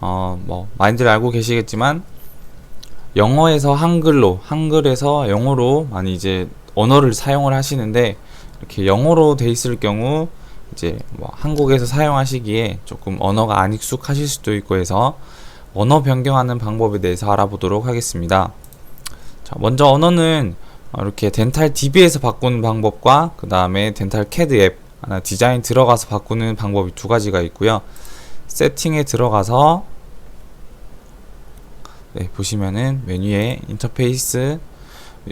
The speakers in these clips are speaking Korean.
뭐 많이들 알고 계시겠지만 영어에서 한글로, 한글에서 영어로 많이 이제 언어를 사용을 하시는데 이렇게 영어로 돼 있을 경우 이제 뭐 한국에서 사용하시기에 조금 언어가 안 익숙하실 수도 있고 해서 언어 변경하는 방법에 대해서 알아보도록 하겠습니다. 자, 먼저 언어는 어, 이렇게 덴탈 DB에서 바꾸는 방법과 그 다음에 덴탈 캐드 앱 디자인 들어가서 바꾸는 방법이 두 가지가 있고요. 세팅에 들어가서 네, 보시면은 메뉴에 인터페이스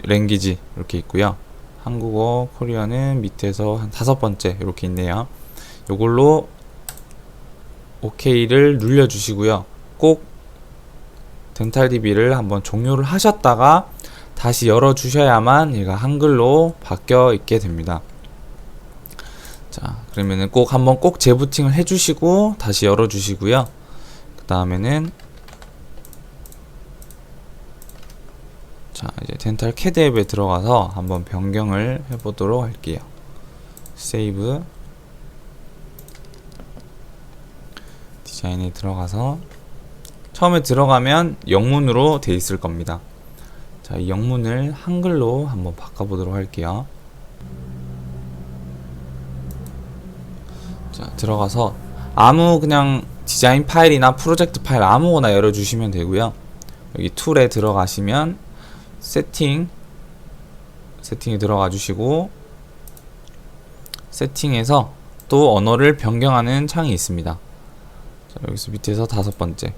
랭귀지 이렇게 있고요. 한국어, 코리아는 밑에서 한 다섯 번째 이렇게 있네요. 요걸로 OK를 눌러 주시고요. 꼭 덴탈 DB를 한번 종료를 하셨다가 다시 열어 주셔야만 얘가 한글로 바뀌어 있게 됩니다. 자, 그러면은 꼭 한번 꼭 재부팅을 해 주시고 다시 열어 주시고요. 그 다음에는 자, 이제 덴탈 캐드 앱에 들어가서 한번 변경을 해 보도록 할게요. 세이브 디자인에 들어가서 처음에 들어가면 영문으로 돼 있을 겁니다. 자, 이 영문을 한글로 한번 바꿔보도록 할게요. 자, 들어가서 아무 그냥 디자인 파일이나 프로젝트 파일 아무거나 열어주시면 되고요. 여기 툴에 들어가시면 세팅 세팅에 들어가 주시고 세팅에서 또 언어를 변경하는 창이 있습니다. 자, 여기서 밑에서 다섯 번째.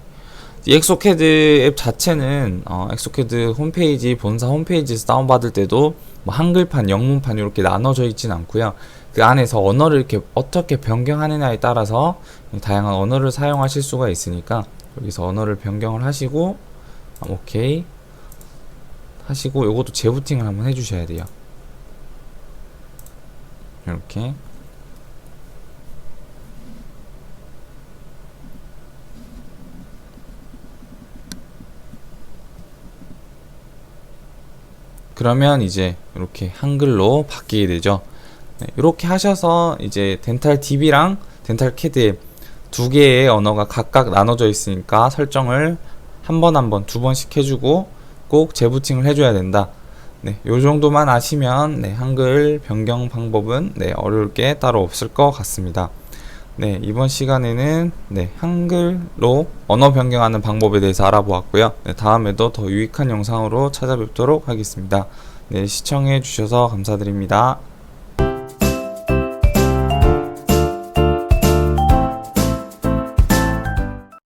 이 엑소캐드 앱 자체는 어, 엑소캐드 홈페이지 본사 홈페이지에서 다운받을 때도 뭐 한글판, 영문판 이렇게 나눠져 있진 않고요. 그 안에서 언어를 이렇게 어떻게 변경하느냐에 따라서 다양한 언어를 사용하실 수가 있으니까 여기서 언어를 변경을 하시고 아, 오케이 하시고 요것도 재부팅을 한번 해주셔야 돼요. 이렇게 그러면 이제 이렇게 한글로 바뀌게 되죠. 네, 이렇게 하셔서 이제 덴탈 DB랑 덴탈 캐드 두 개의 언어가 각각 나눠져 있으니까 설정을 한 번 한 번 두 번씩 해주고 꼭 재부팅을 해줘야 된다. 네, 요 정도만 아시면 네, 한글 변경 방법은 네, 어려울 게 따로 없을 것 같습니다. 네, 이번 시간에는 네, 한글로 언어 변경하는 방법에 대해서 알아보았고요. 네, 다음에도 더 유익한 영상으로 찾아뵙도록 하겠습니다. 네, 시청해 주셔서 감사드립니다.